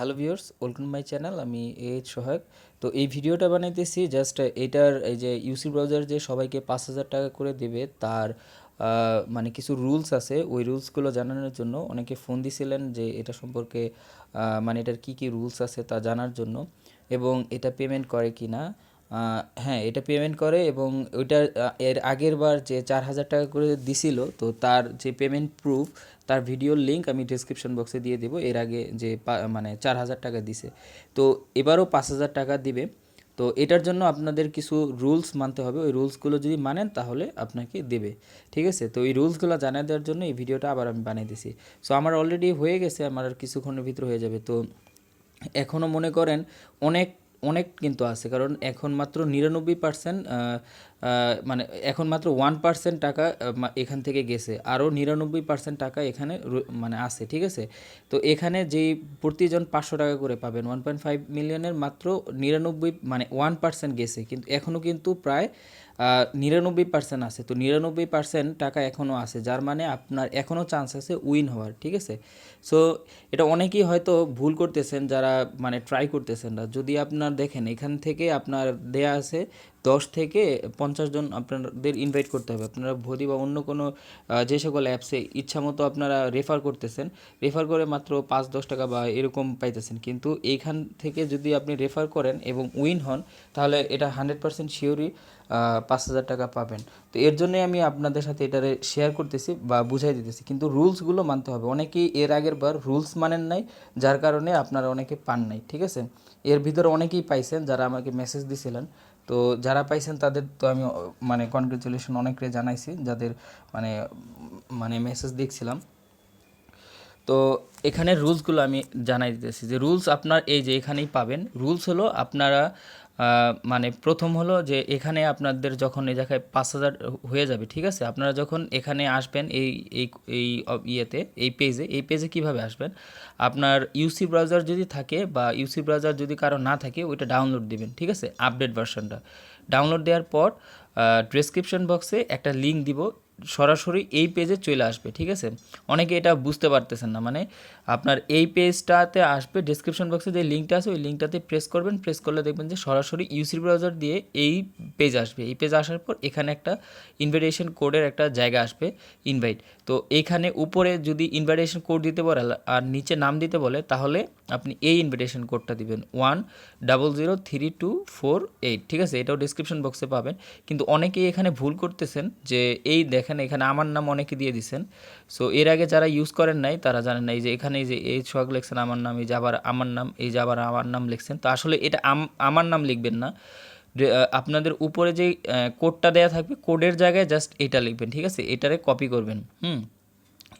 Hello viewers welcome my channel আমি এইচ সহায়ক তো এই ভিডিওটা বানাইতেছি জাস্ট এটার এই যে ইউসি ব্রাউজার যে সবাইকে পাঁচ হাজার টাকা করে দেবে, তার মানে কিছু রুলস আছে। ওই রুলসগুলো জানানোর জন্য অনেকে ফোন দিছিলেন যে এটা সম্পর্কে মানে এটার কি কি রুলস আছে তা জানার জন্য। এবং এটা পেমেন্ট করে কি না হ্যাঁ এটা পেমেন্ট করে এবং ওইটা এর আগের বার যে চার হাজার টাকা করে দিছিল, তো তার যে পেমেন্ট প্রুফ তার ভিডিওর লিংক আমি ডিসক্রিপশন বক্সে দিয়ে দেবো। এর আগে যে মানে চার হাজার টাকা দিছে। তো এবারও পাঁচ হাজার টাকা দিবে। তো এটার জন্য আপনাদের কিছু রুলস মানতে হবে। ওই রুলসগুলো যদি মানেন, তাহলে আপনাকে দেবে। ঠিক আছে? তো এই রুলসগুলো জানিয়ে দেওয়ার জন্য এই ভিডিওটা আবার আমি বানিয়ে দিছি। সো আমার অলরেডি হয়ে গেছে, আমার আর কিছুক্ষণের ভিতরে হয়ে যাবে। তো এখনও মনে করেন, অনেক অনেক কিন্তু আছে। কারণ এখন মাত্র নিরানব্বই পার্সেন্ট মানে এখন মাত্র ওয়ান পার্সেন্ট টাকা এখান থেকে গেছে। আরও নিরানব্বই পার্সেন্ট টাকা এখানে মানে আছে, ঠিক আছে? তো এখানে যেই প্রতিজন পাঁচশো টাকা করে পাবেন ওয়ান পয়েন্ট ফাইভ মিলিয়নের মাত্র নিরানব্বই মানে ওয়ান পার্সেন্ট গেছে। কিন্তু এখনও কিন্তু প্রায় নিরানব্বই পার্সেন্ট আছে। তো নিরানব্বই পার্সেন্ট টাকা এখনও আছে, যার মানে আপনার এখনও চান্স আছে উইন হওয়ার, ঠিক আছে? সো এটা অনেকেই হয়তো ভুল করতেছেন, যারা মানে ট্রাই করতেছেন না। যদি আপনার দেখেন, এখান থেকে আপনার দেয়া আছে দশ থেকে পঞ্চাশ জন আপনাদের ইনভাইট করতে হবে। আপনারা ভোদি বা অন্য কোনো যে সকল অ্যাপসে ইচ্ছা মতো আপনারা রেফার করতেছেন রেফার করে মাত্র পাঁচ, দশ টাকা বা এরকম পাইতেছেন। কিন্তু এইখান থেকে যদি আপনি রেফার করেন এবং উইন হন, তাহলে এটা হান্ড্রেড পার্সেন্ট শিওরই পাঁচ হাজার টাকা পাবেন। তো এর জন্যই আমি আপনাদের সাথে এটারে শেয়ার করতেছি বা বুঝাই দিতেছি। কিন্তু রুলসগুলো মানতে হবে। অনেকেই এর আগের বার রুলস মানেন নাই, যার কারণে আপনারা অনেকে পান নাই, ঠিক আছে? এর ভিতরে অনেকেই পাইছেন, যারা আমাকে মেসেজ দিছিলেন। তো যারা পাইছেন তাদের তো আমি মানে কনগ্রেচুলেশন অনেকরে জানাইছি, যাদের মানে মানে মেসেজ দেখছিলাম। তো এখানে রুলসগুলো আমি জানাই দিতেছি যে রুলস আপনার এই যে এখানেই পাবেন। রুলস হলো আপনারা মানে প্রথম হলো যে এখানে আপনাদের যখন এই জায়গায় পাঁচ হাজার হয়ে যাবে, ঠিক আছে? আপনারা যখন এখানে আসবেন এই এই এই ইয়েতে, এই পেজে এই পেজে কীভাবে আসবেন? আপনার ইউসি ব্রাউজার যদি থাকে বা ইউসি ব্রাউজার যদি কারও না থাকে, ওইটা ডাউনলোড দিবেন, ঠিক আছে? আপডেট ভার্সনটা ডাউনলোড দেওয়ার পর ডেসক্রিপশন বক্সে একটা লিঙ্ক দিব সরাসরি এই পেজে চলে আসবে, ঠিক আছে? অনেকে এটা বুঝতে পারতেছেন না মানে আপনার এই পেজটাতে আসবে ডেসক্রিপশন বক্সে যে লিঙ্কটা আছে, ওই লিঙ্কটাতে প্রেস করবেন প্রেস করলে দেখবেন যে সরাসরি ইউসি ব্রাউজার দিয়ে এই পেজ আসবে। এই পেজ আসার পর এখানে একটা ইনভাইটেশন কোডের একটা জায়গা আসবে ইনভাইট তো এইখানে উপরে যদি ইনভাইটেশন কোড দিতে বলে আর নিচে নাম দিতে বলে, তাহলে আপনি এই ইনভিটেশন কোডটা দিবেন। One double zero three two four eight ঠিক আছে? এটাও ডিসক্রিপশন বক্সে পাবেন। কিন্তু অনেকেই এখানে ভুল করতেছেন যে এই দেখেন এখানে আমার নাম অনেকে দিয়ে দিছেন। সো এর আগে যারা ইউজ করেন নাই, তারা জানেন না, এই যে এখানে যে এই সোহাগ লিখছেন, আমার নাম, এই যে আবার আমার নাম, এই যে আবার আমার নাম লিখছেন। তো আসলে এটা আম- আমার নাম লিখবেন না। আপনাদের উপরে যে কোডটা দেওয়া থাকবে কোডের জায়গায় জাস্ট এটা লিখবেন, ঠিক আছে? এটারে কপি করবেন, হুম?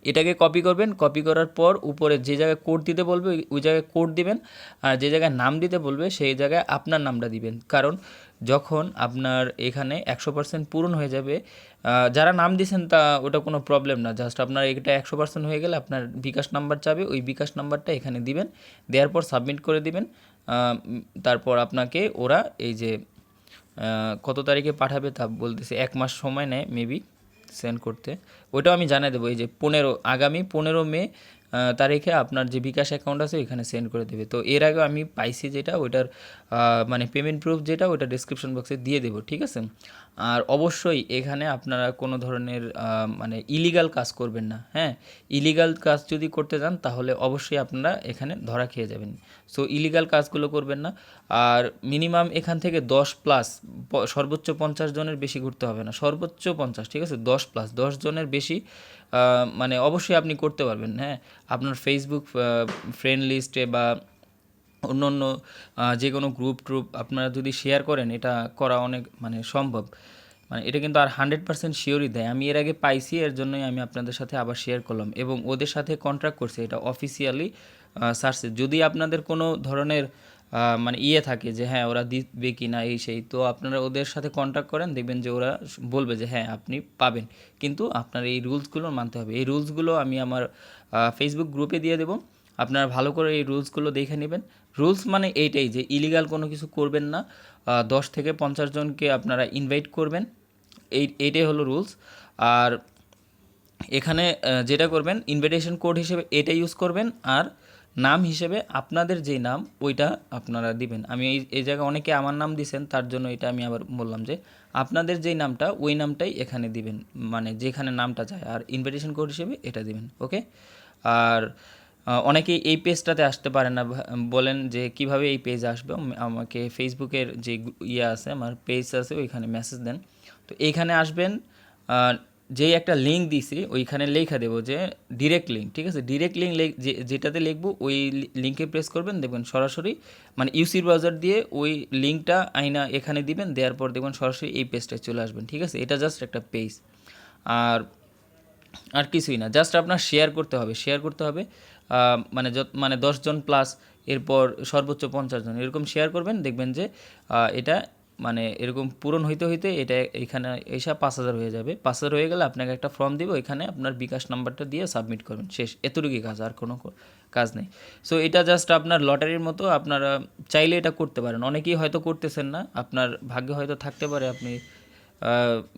এটাকে কপি করবেন কপি করার পর উপরে যে জায়গায় কোড দিতে বলবে, ওই- জায়গায় কোড দিবেন, আর যে জায়গায় নাম দিতে বলবে, সেই জায়গায় আপনার নামটা দিবেন। কারণ যখন আপনার এখানে একশো পার্সেন্ট পূরণ হয়ে যাবে যারা নাম দিয়েছেন তা, ওটা কোনো প্রবলেম না। জাস্ট আপনার এটা একশো পার্সেন্ট হয়ে গেলে আপনার বিকাশ নাম্বার চাবে ওই বিকাশ নাম্বারটা এখানে দিবেন, দেওয়ার পর সাবমিট করে দিবেন। তারপর আপনাকে ওরা এই যে কত তারিখে পাঠাবে তা বলতেছে, এক মাস সময় নেয় মেবি সেন্ড করতে ওইটাও আমি জানিয়ে দেবো এই যে পনেরো আগামী পনেরো মে তারিখে আপনার যে বিকাশ অ্যাকাউন্ট আছে ওইখানে সেন্ড করে দেবে। তো এর আগে আমি পাইছি যেটা, ওইটার মানে পেমেন্ট প্রুফ যেটা, ওইটা ডিসক্রিপশন বক্সে দিয়ে দেবো, ঠিক আছে? আর অবশ্যই এখানে আপনারা কোনো ধরনের মানে ইলিগাল কাজ করবেন না হ্যাঁ? ইলিগাল কাজ যদি করতে যান তাহলে অবশ্যই আপনারা এখানে ধরা খেয়ে যাবেন। সো ইলিগাল কাজগুলো করবেন না। আর মিনিমাম এখান থেকে দশ প্লাস সর্বোচ্চ পঞ্চাশ জনের বেশি ঘুরতে হবে না। সর্বোচ্চ পঞ্চাশ, ঠিক আছে? দশ প্লাস দশ জনের বেশি মানে অবশ্যই আপনি করতে পারবেন হ্যাঁ? আপনার ফেসবুক ফ্রেন্ড লিস্টে বা অন্য অন্য যে কোনো গ্রুপ ট্রুপ আপনারা যদি শেয়ার করেন, এটা করা অনেক মানে সম্ভব। মানে এটা কিন্তু আর হান্ড্রেড পার্সেন্ট শিওরই দেয়। আমি এর আগে পাইছি, এর জন্যই আমি আপনাদের সাথে আবার শেয়ার করলাম এবং ওদের সাথে কন্ট্রাক্ট করছে। এটা অফিসিয়ালি সার্চে যদি আপনাদের কোনো ধরনের মানে ইয়ে থাকে যে হ্যাঁ ওরা দিবে কি না এই সেই। তো আপনারা ওদের সাথে কন্ট্যাক্ট করেন, দেখবেন যে ওরা বলবে যে হ্যাঁ আপনি পাবেন। কিন্তু আপনার এই রুলসগুলো মানতে হবে। এই রুলসগুলো আমি আমার ফেসবুক গ্রুপে দিয়ে দেবো। আপনারা ভালো করে এই রুলসগুলো দেখে নেবেন। রুলস মানে এইটাই যে ইলিগাল কোনো কিছু করবেন না। দশ থেকে পঞ্চাশ জনকে আপনারা ইনভাইট করবেন। এই এইটাই হলো রুলস আর এখানে যেটা করবেন ইনভিটেশন কোড হিসেবে এটা ইউজ করবেন। আর নাম হিসেবে আপনাদের যেই নাম, ওইটা আপনারা দিবেন। আমি এই এই জায়গায় অনেকে আমার নাম দিছেন, তার জন্য এটা আমি আবার বললাম যে, আপনাদের যেই নামটা, ওই নামটাই এখানে দিবেন। মানে যেখানে নামটা যায়, আর ইনভিটেশন কোড হিসেবে এটা দিবেন, ওকে? আর অনেকেই এই পেজটাতে আসতে পারে না বলেন যে, কীভাবে এই পেজে আসবে? আমাকে ফেসবুকের যে ইয়ে আছে, আমার পেজ আছে, ওইখানে মেসেজ দেন। তো এইখানে আসবেন যেই একটা লিঙ্ক দিছি, ওইখানে লেখা দেবো যে ডিরেক্ট লিঙ্ক ঠিক আছে? ডিরেক্ট লিঙ্ক যেটাতে লিখব, ওই লিঙ্কে প্রেস করবেন, দেখবেন সরাসরি মানে ইউসি ব্রাউজার দিয়ে ওই লিঙ্কটা আইনা এখানে দিবেন, দেওয়ার পর দেখবেন সরাসরি এই পেজটায় চলে আসবেন, ঠিক আছে? এটা জাস্ট একটা পেজ আর আর কিছুই না জাস্ট আপনার শেয়ার করতে হবে শেয়ার করতে হবে মানে যত মানে দশজন প্লাস এরপর সর্বোচ্চ পঞ্চাশ জন, এরকম শেয়ার করবেন, দেখবেন যে এটা মানে এরকম পূরণ হইতে হইতে এটা এখানে এসে পাঁচ হাজার হয়ে যাবে। পাঁচ হাজার হয়ে গেলে আপনাকে একটা ফর্ম দিব, এখানে আপনার বিকাশ নাম্বারটা দিয়ে সাবমিট করবেন। শেষ। এতটুকুই কাজ, আর কোনো কাজ নেই। সো এটা জাস্ট আপনার লটারির মতো আপনারা চাইলে এটা করতে পারেন। অনেকেই হয়তো করতেছেন না। আপনার ভাগ্যে হয়তো থাকতে পারে, আপনি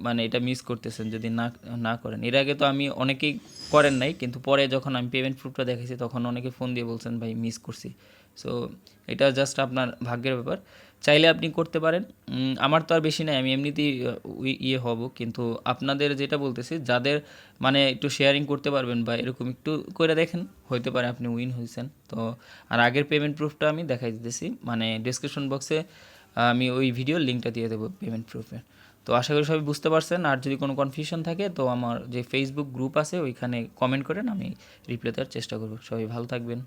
মানে এটা মিস করতেছেন যদি না না করেন। এর আগে তো আমি অনেকেই করেন নাই, কিন্তু পরে যখন আমি পেমেন্ট প্রুফটা দেখেছি তখন অনেকে ফোন দিয়ে বলছেন, ভাই মিস করছি। সো এটা জাস্ট আপনার ভাগ্যের ব্যাপার। চাইলে আপনি করতে পারেন। আমার তো আর বেশি নাই, আমি এমনিতেই ইয়ে হব। কিন্তু আপনাদের যেটা বলতেছি, যাদের মানে একটু শেয়ারিং করতে পারবেন বা এরকম একটু করে দেখেন, হইতে পারে আপনি উইন হয়েছেন তো, আর আগের পেমেন্ট প্রুফটা আমি দেখাই দিতেছি। মানে ডিসক্রিপশন বক্সে আমি ওই ভিডিওর লিঙ্কটা দিয়ে দেবো পেমেন্ট প্রুফের তো আশা করি সবাই বুঝতে পারছেন। আর যদি কোনো কনফিউশন থাকে, তো আমার যে ফেসবুক গ্রুপ আছে, ওইখানে কমেন্ট করেন, আমি রিপ্লাই দেওয়ার চেষ্টা করব। সবাই ভালো থাকবেন।